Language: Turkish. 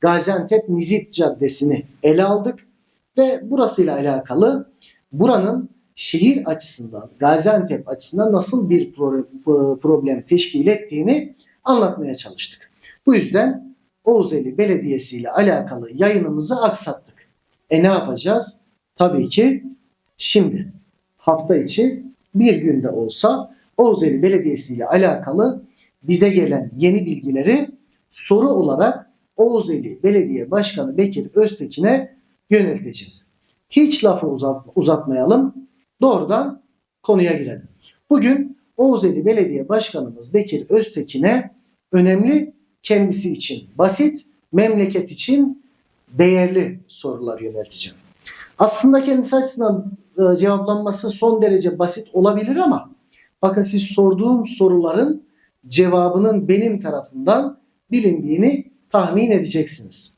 Gaziantep Nizip Caddesi'ni ele aldık ve burasıyla alakalı buranın şehir açısından, Gaziantep açısından nasıl bir pro- problem teşkil ettiğini anlatmaya çalıştık. Bu yüzden Oğuzeli Belediyesi ile alakalı yayınımızı aksattık. E ne yapacağız? Tabii ki şimdi hafta içi bir günde olsa Oğuzeli Belediyesi ile alakalı bize gelen yeni bilgileri soru olarak Oğuzeli Belediye Başkanı Bekir Öztekin'e yönelteceğiz. Hiç lafı uzat, uzatmayalım. Doğrudan konuya girelim. Bugün Oğuzeli Belediye Başkanımız Bekir Öztekin'e önemli kendisi için basit, memleket için değerli sorular yönelteceğim. Aslında kendisi açısından e, cevaplanması son derece basit olabilir ama bakın siz sorduğum soruların cevabının benim tarafından bilindiğini tahmin edeceksiniz.